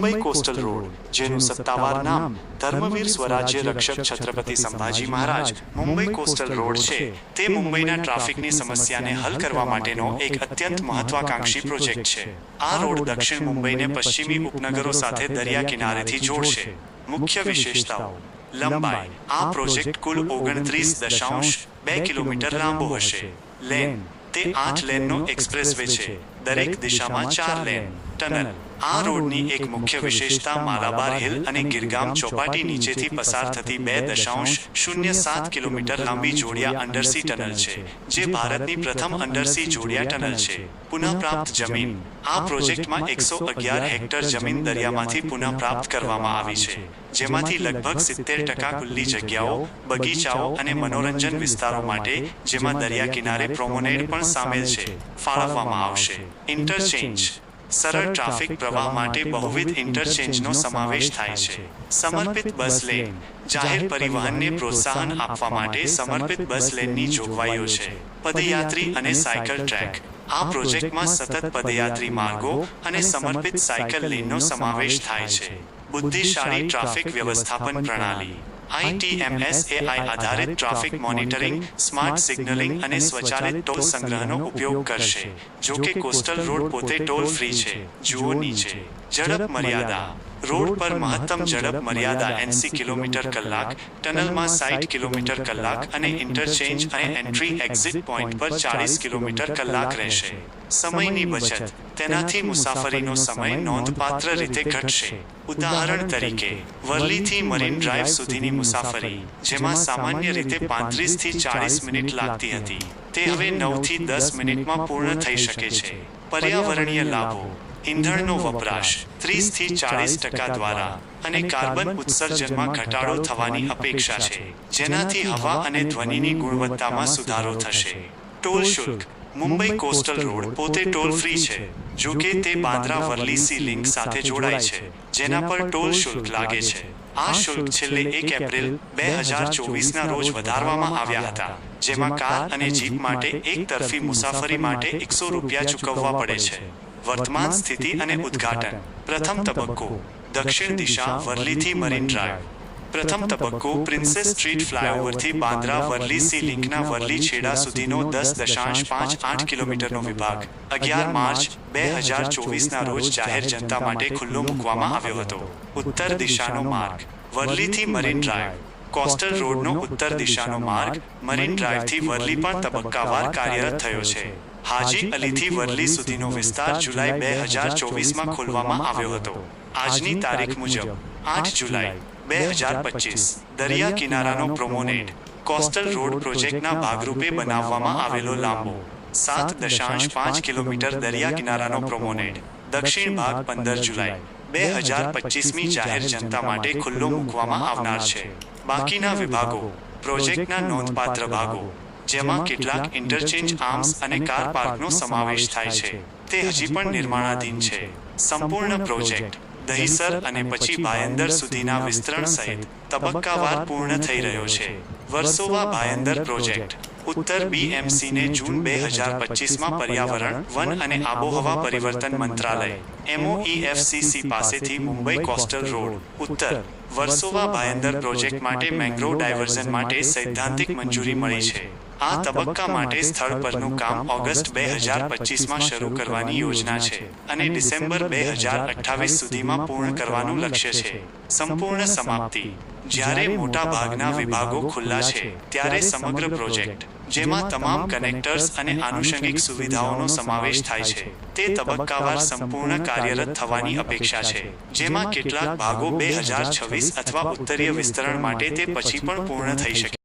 Mumbai coastal road જેનું સત્તાવાર નામ ધર્મવીર સ્વરાજ્ય રક્ષક છત્રપતિ સંભાજી મહારાજ મુંબઈ કોસ્ટલ રોડ છે તે મુંબઈના ટ્રાફિકની સમસ્યાને હલ કરવા માટેનો એક અત્યંત મહત્વાકાંક્ષી પ્રોજેક્ટ છે આ રોડ દક્ષિણ મુંબઈને પશ્ચિમી ઉપનગરો સાથે દરિયા કિનારેથી જોડશે મુખ્ય વિશેષતાઓ લંબાઈ આ પ્રોજેક્ટ કુલ ઓગણત્રીસ દશાંશ બે કિલોમીટર લાંબો હશે લેન તે આઠ લેનનો એક્સપ્રેસવે છે દરેક દિશામાં ચાર લેન ટનલ આ રોડની એક મુખ્ય વિશેષતા માલાબાર હિલ અને ગિરગામ ચોપાટી નીચેથી પસાર થતી બે દશાંશ શૂન્ય સાત કિલોમીટર લાંબી જોડિયા અંડરસી ટનલ છે જે ભારતની પ્રથમ અંડરસી જોડિયા ટનલ છે. પુનઃપ્રાપ્ત જમીન. આ પ્રોજેક્ટમાં એકસો અગિયાર હેક્ટર જમીન દરિયામાંથી પુનઃપ્રાપ્ત કરવામાં આવી છે. જેમાંથી લગભગ સિત્તેર ટકા ખુલ્લી જગ્યાઓ બગીચાઓ અને મનોરંજન વિસ્તારો માટે જેમાં દરિયા કિનારે પ્રોમોનેડ પણ સામેલ છે. ફાળવવામાં આવશે ઇન્ટરચેન્જ સરળ ટ્રાફિક પ્રવાહ માટે બહુવિધ ઇન્ટરચેન્જનો સમાવેશ થાય છે. સમર્પિત બસ લેન. જાહેર પરિવહનને પ્રોત્સાહન આપવા માટે સમર્પિત બસ લેનની જોગવાઈઓ છે. પદયાત્રી અને સાયકલ ટ્રેક. આ પ્રોજેક્ટમાં સતત પદયાત્રી માર્ગો અને સમર્પિત સાયકલ લેનનો સમાવેશ થાય છે. બુદ્ધિશાળી ટ્રાફિક વ્યવસ્થાપન પ્રણાલી. આઈટીએમએસ એઆઈ આધારિત ટ્રાફિક મોનિટરિંગ સ્માર્ટ સિગ્નલિંગ અને સ્વચાલિત ટોલ સંગ્રહનો ઉપયોગ કરશે. જો કે કોસ્ટલ રોડ પોતે ટોલ ફ્રી છે. જુઓ નીચે. ઝડપ મર્યાદા. રોડ પર મહત્તમ ઝડપ મર્યાદા એંસી કિલોમીટર કલાક ટનલમાં સાઠ કિલોમીટર કલાક અને ઇન્ટરચેન્જ અને એન્ટ્રી એક્ઝિટ પોઈન્ટ પર ચાળીસ કિલોમીટર કલાક રહેશે. સમયની બચત. તેનાથી મુસાફરીનો સમય નોંધપાત્ર રીતે ઘટશે. ઉદાહરણ તરીકે વરલીથી મરીન ડ્રાઈવ સુધીની મુસાફરી જેમાં સામાન્ય રીતે પાંત્રીસથી ચાળીસ મિનિટ લાગતી હતી. તે હવે નવથી દસ મિનિટમાં પૂર્ણ થઈ શકે છે. પર્યાવરણીય લાભો. ઇંધણનો વપરાશ ત્રીસથી ચાળીસ ટકા દ્વારા અને કાર્બન ઉત્સર્જનમાં ઘટાડો થવાની અપેક્ષા છે. જેનાથી હવા અને ધ્વનિની ગુણવત્તામાં સુધારો થશે. ટોલ શુલ્ક. મુંબઈ કોસ્ટલ રોડ પોતે ટોલ ફ્રી છે. જો કે તે બાંદ્રા વર્લી સી લિંક સાથે જોડાય છે. જેના પર ટોલ શુલ્ક લાગે છે. આ શુલ્ક છેલ્લે એક એપ્રિલ બે હજાર ચોવીસના રોજ વધારવામાં આવ્યા હતા. જેમાં કાર અને જીપ માટે એક તરફી મુસાફરી માટે એકસો રૂપિયા ચૂકવવા પડે છે વર્તમાન સ્થિતિ અને ઉદ્ઘાટન. પ્રથમ તબક્કો. દક્ષિણ દિશા વરલીથી મરીન ડ્રાઈવ. પ્રથમ તબક્કો પ્રિન્સેસ સ્ટ્રીટ ફ્લાયઓવરથી બાંદ્રા વરલી સી લિંકના વરલી છેડા સુધીનો દસ દશાંશ પાંચ આઠ કિલોમીટરનો વિભાગ. અગિયાર માર્ચ બે હજાર ચોવીસના રોજ જાહેર જનતા માટે ખુલ્લો મૂકવામાં આવ્યો હતો. ઉત્તર દિશાનો માર્ગ. વરલીથી મરીન ડ્રાઈવ. કોસ્ટલ રોડનો ઉત્તર દિશાનો માર્ગ. મરીન ડ્રાઈવથી વરલી પણ તબક્કાવાર કાર્યરત થયો છે. હાજી અલીથી વરલી સુધીનો વિસ્તાર જુલાઈ બે હજાર ચોવીસમાં ખોલવામાં આવ્યો હતો. આજની તારીખ મુજબ આઠ જુલાઈ બે હજાર પચીસ દરિયા કિનારાનો પ્રોમોનેડ કોસ્ટલ રોડ પ્રોજેક્ટના ભાગરૂપે બનાવવામાં આવેલો લાંબો સાત દશાંશ પાંચ કિલોમીટર દરિયા કિનારાનો પ્રોમોનેડ દક્ષિણ ભાગ પંદર જુલાઈ. બે હજાર પચીસમી જાહેર જનતા માટે ખુલ્લો મૂકવામાં આવનાર છે. બાકીના વિભાગો પ્રોજેક્ટના નોંધપાત્ર ભાગો જેમાં કેટલાક ઇન્ટરચેન્જ આર્મ્સ અને કાર પાર્કનો સમાવેશ થાય છે. તે હજી પણ નિર્માણાધીન છે. સંપૂર્ણ પ્રોજેક્ટ દહીસર અને પછી ભાયંદર સુધીના વિસ્તરણ સહિત તબક્કાવાર પૂર્ણ થઈ રહ્યો છે. વર્ષોવા ભાયંદર પ્રોજેક્ટ ઉત્તર બીએમસીને જૂન બે હજાર પચીસમાં પર્યાવરણ વન અને આબોહવા પરિવર્તન મંત્રાલય. એમઓઈએફસીસી પાસેથી મુંબઈ કોસ્ટલ રોડ ઉત્તર. વર્ષોવા બાયંદર પ્રોજેક્ટ માટે મેંગ્રોવ ડાયવર્ઝન માટે સૈદ્ધાંતિક મંજૂરી મળી છે. આ તબક્કા માટે સ્થળ પરનું કામ ઓગસ્ટ બે હજાર પચીસમાં શરૂ કરવાની યોજના છે. અને ડિસેમ્બર બે હજાર અઠ્ઠાવીસ સુધીમાં પૂર્ણ કરવાનું લક્ષ્ય છે. સંપૂર્ણ સમાપ્તિ. જ્યારે મોટા ભાગના વિભાગો ખુલ્લા છે ત્યારે સમગ્ર પ્રોજેક્ટ જેમાં તમામ કનેક્ટર્સ અને આનુષંગિક સુવિધાઓનો સમાવેશ થાય છે. તે તબક્કાવાર સંપૂર્ણ કાર્યરત થવાની અપેક્ષા છે જેમાં કેટલાક ભાગો બે હજાર અથવા ઉત્તરીય વિસ્તરણ માટે તે પછી પણ પૂર્ણ થઈ શકે.